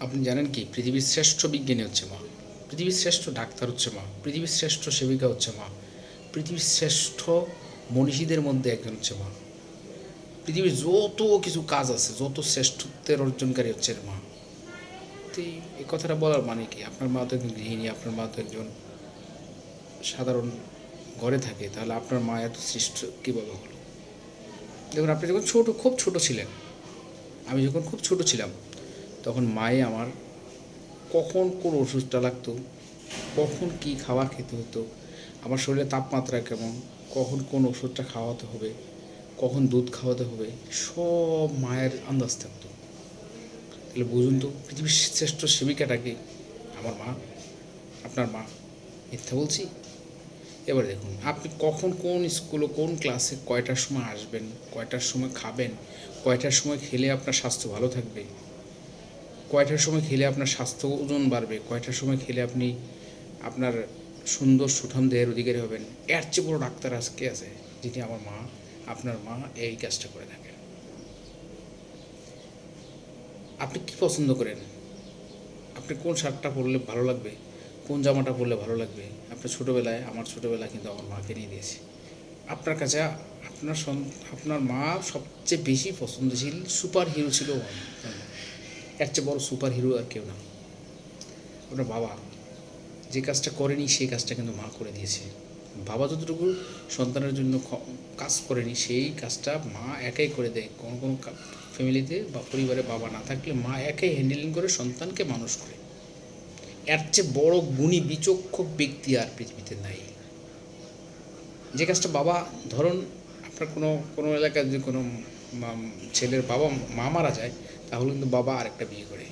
আপনি জানেন কি? পৃথিবীর শ্রেষ্ঠ বিজ্ঞানী হচ্ছে মা পৃথিবীর শ্রেষ্ঠ ডাক্তার হচ্ছে মা পৃথিবীর শ্রেষ্ঠ সেবিকা হচ্ছে মা পৃথিবীর শ্রেষ্ঠ মনীষীদের মধ্যে একজন হচ্ছে মা পৃথিবীর যত কিছু কাজ আছে, যত শ্রেষ্ঠত্বের অর্জনকারী হচ্ছে মা তো এই- কথাটা বলার মানে কি? আপনার মা তো একজন গৃহিণী, আপনার মা তো একজন সাধারণ ঘরে থাকে, তাহলে আপনার মা এত শ্রেষ্ঠ কীভাবে হলো? দেখুন, আপনি যখন ছোট, খুব ছোট ছিলেন, আমি যখন খুব ছোট ছিলাম তখন মায়ে আমার কখন কোন ওষুধটা লাগতো, কখন কি খাবার খেতে হতো, আমার শরীরে তাপমাত্রা কেমন, কখন কোন ওষুধটা খাওয়াতে হবে, কখন দুধ খাওয়াতে হবে, সব মায়ের আন্দাজ থাকতো। তাহলে বুঝুন তো, পৃথিবীর শ্রেষ্ঠ সেবিকাটাকে আমার মা, আপনার মা, মিথ্যা বলছি? এবার দেখুন, আপনি কখন কোন স্কুলে কোন ক্লাসে কয়টার সময় আসবেন, কয়টার সময় খাবেন, কয়টার সময় খেলে আপনার স্বাস্থ্য ভালো থাকবে? কয়টার সময় খেলে আপনার স্বাস্থ্য ওজন বাড়বে? কয়টার সময় খেলে আপনি আপনার সুন্দর সুঠাম দেহের অধিকারী হবেন? এর চেয়ে বড় ডাক্তার আজকে আছে, যিনি আমার মা। আপনার মা এই কাজটা করে থাকেন আপনি কি পছন্দ করেন? আপনি কোন শার্টটা পরলে ভালো লাগবে? কোন জামাটা পরলে ভালো লাগবে? আপনার ছোটোবেলায়, আমার ছোটোবেলায় কিন্তু আমার মাকে নিয়ে দিয়েছি আপনার কাছে আপনার আপনার মা সবচেয়ে বেশি পছন্দশীল সুপার হিরো ছিল মা। এর চেয়ে বড় সুপার হিরো আর কেউ না। ওটা বাবা যে কাজটা করেনি, সেই কাজটা কিন্তু মা করে দিয়েছে। বাবা যতটুকু সন্তানের জন্য কাজ করেনি, সেই কাজটা মা একাই করে দেয়। কোনো কোনো ফ্যামিলিতে বা পরিবারে বাবা না থাকলে মা একাই হ্যান্ডেলিং করে, সন্তানকে মানুষ করে। এর চেয়ে বড় গুণী বিচক্ষ ব্যক্তি আর পৃথিবীতে নাই। যে কাজটা বাবা, ধরুন আপনার কোনো কোনো এলাকায় যদি কোনো ছেলের বাবা, মা মারা যায়, তাহলে কিন্তু বাবা আরেকটা বিয়ে করে।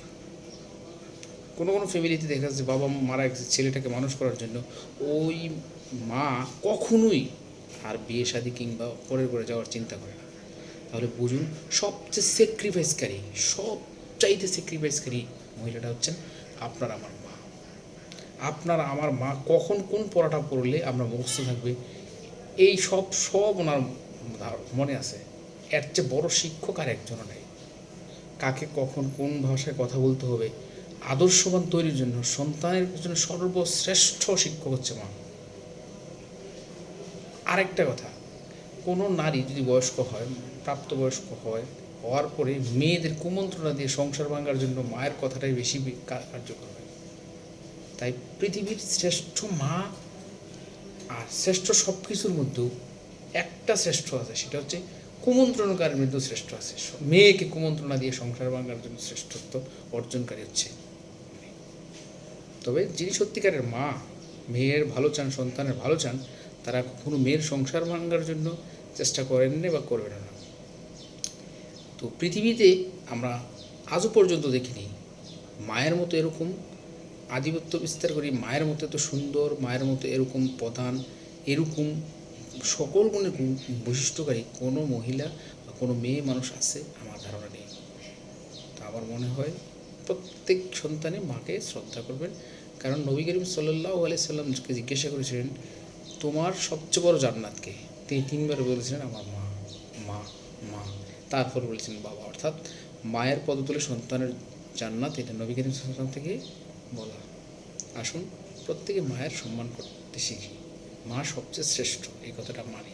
কোনো কোনো ফ্যামিলিতে দেখা যাচ্ছে বাবা মারা গেছে ছেলেটাকে মানুষ করার জন্য, ওই মা কখনোই আর বিয়ে শাদী কিংবা পরের করে যাওয়ার চিন্তা করে না। তাহলে বুঝুন, সবচেয়ে স্যাক্রিফাইসকারী সবচাইতে স্যাক্রিফাইসকারী মহিলাটা হচ্ছেন আপনার আমার মা। আপনার আমার মা কখন কোন পড়াটা পড়লে আমরা মুখস্থ থাকবে, এই সব সব ওনার মনে আছে। এর চেয়ে বড় শিক্ষক আর একজনও নেই। কাকে কখন কোন ভাষায় কথা বলতে হবে, আদর্শবান তৈরির জন্য সন্তানের জন্য সর্বশ্রেষ্ঠ শিক্ষক হচ্ছে মা। আরেকটা কথা, কোনো নারী যদি বয়স্ক হয়, প্রাপ্তবয়স্ক হয়, হওয়ার পরে মেয়েদের কুমন্ত্রণা দিয়ে সংসার ভাঙার জন্য মায়ের কথাটাই বেশি কার্যকর হয়। তাই পৃথিবীর শ্রেষ্ঠ মা আর শ্রেষ্ঠ সব কিছুর মধ্যেও একটা শ্রেষ্ঠ আছে, সেটা হচ্ছে কুমন্ত্রণকারীর মধ্যেও শ্রেষ্ঠ আছে? মেয়েকে কুমন্ত্রণা দিয়ে সংসার ভাঙার জন্য শ্রেষ্ঠত্ব অর্জনকারী হচ্ছে তবে যিনি সত্যিকারের মা, মেয়ের ভালো চান, সন্তানের ভালো চান, তারা কখনো মেয়ের সংসার ভাঙার জন্য চেষ্টা করেন না বা করবেন না। তো পৃথিবীতে আমরা আজও পর্যন্ত দেখিনি মায়ের মতো এরকম আধিপত্য বিস্তার করি, মায়ের মতো এত সুন্দর, মায়ের মতো এরকম প্রধান, এরকম সকল গুণের বৈশিষ্ট্যকারী কোনো মহিলা বা কোনো মেয়ে মানুষ আছে আমার ধারণা নেই। তো আমার মনে হয় প্রত্যেক সন্তানে মাকে শ্রদ্ধা করবেন। কারণ নবী করিম সাল্লাহ আলি সাল্লামকে জিজ্ঞাসা করেছিলেন, তোমার সবচেয়ে বড় জান্নাতকে তিনি তিনবার বলেছিলেন, আমার মা মা মা। তারপর বলেছিলেন, বাবা। অর্থাৎ মায়ের পদতলে সন্তানের জান্নাত এটা নবী করিম সাল্লাম থেকে বলা। আসুন, প্রত্যেকে মায়ের সম্মান করতে শিখি। মা সবচেয়ে শ্রেষ্ঠ এই কথাটা মানি।